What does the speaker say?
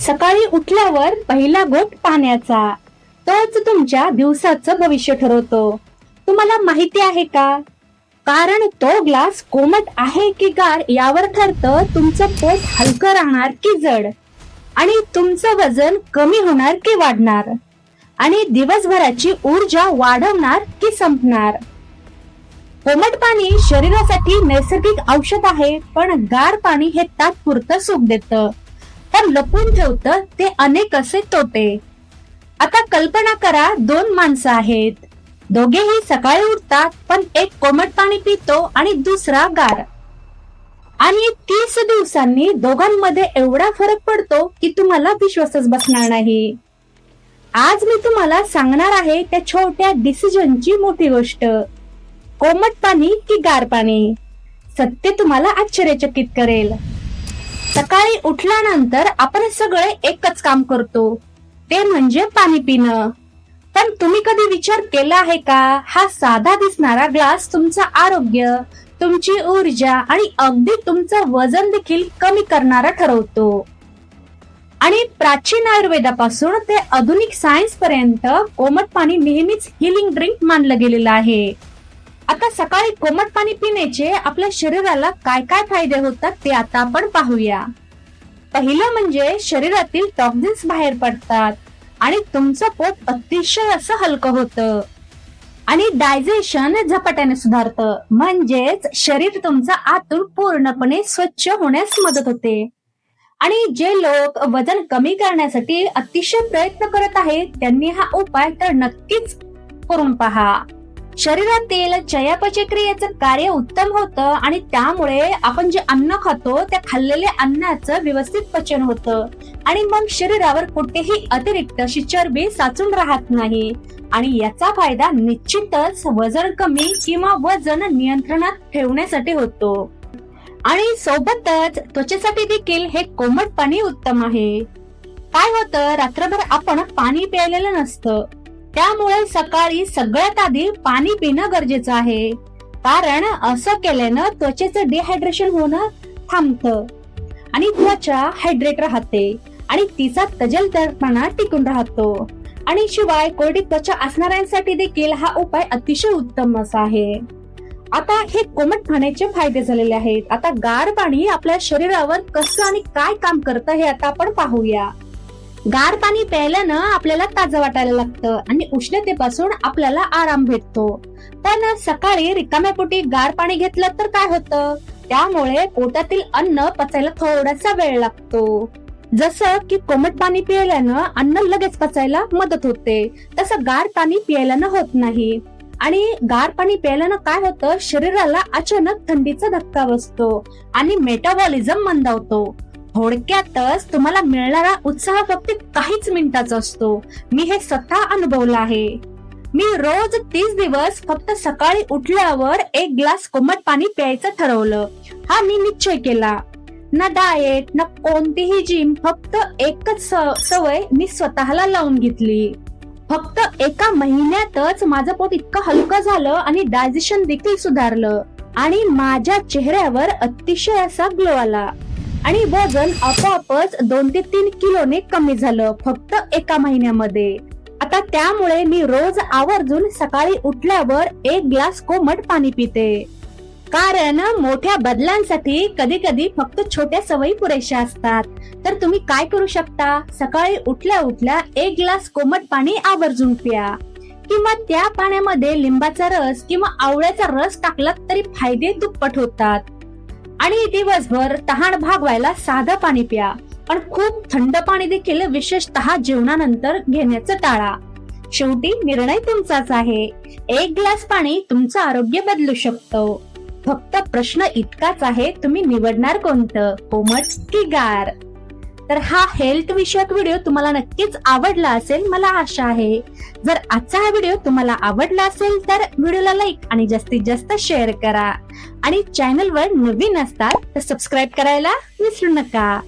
सकाळी उठल्यावर पहिला घोट पाण्याचा. तोच तुमच्या दिवसाचं भविष्य ठरवतो. तुम्हाला माहिती आहे का? कारण तो ग्लास कोमट आहे की गार यावर ठरतं तुमचं पोट हलकं राहणार की जड. आणि तुमचं वजन कमी होणार की वाढणार. आणि दिवसभराची ऊर्जा वाढवणार की संपणार. कोमट पाणी शरीरासाठी नैसर्गिक औषध आहे पण गार पाणी हे तात्पुरतं सुख देतं. तर लपून ठेवतं ते अनेक असे तोटे. आता कल्पना करा दोन माणसं आहेत. दोघेही सकाळी उठतात पण एक कोमट पाणी पितो आणि दुसरा गार. आणि तीस दिवसांनी दोघांमध्ये एवढा फरक पडतो की तुम्हाला विश्वासच बसणार नाही. आज मी तुम्हाला सांगणार आहे त्या छोट्या डिसिजनची मोठी गोष्ट. कोमट पाणी की गार पाणी? सत्य तुम्हाला आश्चर्यचकित करेल. सकाळी उठल्यानंतर आपण सगळे एकच काम करतो. ते म्हणजे पाणी पिणं. पण तुम्ही कधी विचार केला आहे का? हा साधा दिसणारा ग्लास तुमचं आरोग्य तुमची ऊर्जा आणि अगदी तुमचं वजन देखील कमी करणारा ठरवतो. आणि प्राचीन आयुर्वेदापासून ते आधुनिक सायन्स पर्यंत कोमट पाणी नेहमीच हिलिंग ड्रिंक मानलं गेलेलं आहे. आता सकाळी कोमट पाणी पिण्याचे आपल्या शरीराला काय काय फायदे होतात ते आता आपण पाहूया. पहिलं म्हणजे शरीरातील टॉक्झिन्स बाहेर पडतात आणि तुमचं पोट अतिशय असं हलकं होतं. आणि डायजेशन झपाट्याने सुधारतं. म्हणजेच शरीर तुमचं आतून पूर्णपणे स्वच्छ होण्यास मदत होते. आणि जे लोक वजन कमी करण्यासाठी अतिशय प्रयत्न करत आहेत त्यांनी हा उपाय तर नक्कीच करून पहा. शरीरातील चयापचय क्रियेचं कार्य उत्तम होतं आणि त्यामुळे आपण जे अन्न खातो त्या खाल्लेल्या अन्नाचं व्यवस्थित पचन होतं. आणि मग शरीरावर कुठेही अतिरिक्त अशी चरबी साचून राहत नाही. आणि याचा फायदा निश्चितच वजन कमी किंवा वजन नियंत्रणात ठेवण्यासाठी होतो. आणि सोबतच त्वचेसाठी देखील हे कोमट पाणी उत्तम आहे. काय होतं? रात्रभर आपण पाणी प्यायलेलं नसतं. त्यामुळे सकाळी सगळ्यात आधी पाणी पिणं गरजेचं आहे. कारण असं केल्यानं त्वचेचं डिहायड्रेशन होणं थांबतं. आणि त्वचा हायड्रेट राहते आणि तिचा तजलदारपणा टिकून राहतो. आणि शिवाय कोरडी त्वचा असणाऱ्यांसाठी देखील हा उपाय अतिशय उत्तम असा आहे. आता हे कोमट पाण्याचे फायदे झालेले आहेत. आता गार पाणी आपल्या शरीरावर कसं आणि काय काम करतं हे आता आपण पाहूया. गार पाणी प्यायल्यानं आपल्याला ताजं वाटायला लागतं आणि उष्णतेपासून आपल्याला आराम भेटतो. पण सकाळी रिकाम्या पोटी गार पाणी घेतलं तर काय होतं? त्यामुळे पोटातील अन्न पचायला थोडासा वेळ लागतो. जसं की कोमट पाणी पिल्यानं अन्न लगेच पचायला मदत होते. तसं गार पाणी प्यायल्यानं होत नाही. आणि गार पाणी प्यायल्यानं काय होतं? शरीराला अचानक थंडीचा धक्का बसतो आणि मेटाबॉलिझम मंदावतो थोडक्यातच तुम्हाला मिळणारा उत्साह फक्त काहीच मिनिटाचा असतो. मी हे स्वतः अनुभवलं आहे. मी रोज तीस दिवस फक्त सकाळी उठल्यावर एक ग्लास कोमट पाणी प्यायचं ठरवलं. हा मी निश्चय केला. ना डाएट ना कोणतीही जिम फक्त एकच स- सवय मी स्वतःला लावून घेतली. फक्त एका महिन्यातच माझं पोट इतकं हलकं झालं आणि डायजेशन देखील सुधारलं. आणि माझ्या चेहऱ्यावर अतिशय असा ग्लो आला. आणि वजन आपोआपच दोन ते तीन किलोने कमी झालं फक्त एका महिन्यामध्ये. आता त्यामुळे मी रोज आवर्जून सकाळी उठल्यावर एक ग्लास कोमट पाणी पिते. कारण मोठ्या बदलांसाठी कधी कधी फक्त छोट्या सवयी पुरेशा असतात. तर तुम्ही काय करू शकता? सकाळी उठल्या उठल्या एक ग्लास कोमट पाणी आवर्जून प्या. किंवा त्या पाण्यामध्ये लिंबाचा रस किंवा आवळ्याचा रस टाकला तरी फायदे दुप्पट होतात. आणि दिवसभर तहान भागवायला साधं पाणी प्या. पण खूप थंड पाणी देखील विशेषतः जेवणानंतर घेण्याचं टाळा. शेवटी निर्णय तुमचाच आहे. एक ग्लास पाणी तुमचं आरोग्य बदलू शकतो. फक्त प्रश्न इतकाच आहे तुम्ही निवडणार कोणतं? कोमट की गार? तर हा हेल्थ विषयक व्हिडिओ तुम्हाला नक्कीच आवडला असेल मला आशा आहे. जर आजचा हा व्हिडिओ तुम्हाला आवडला असेल तर व्हिडिओला लाईक आणि जास्तीत जास्त शेअर करा. आणि चॅनलवर नवीन असतात तर सबस्क्राईब करायला विसरू नका.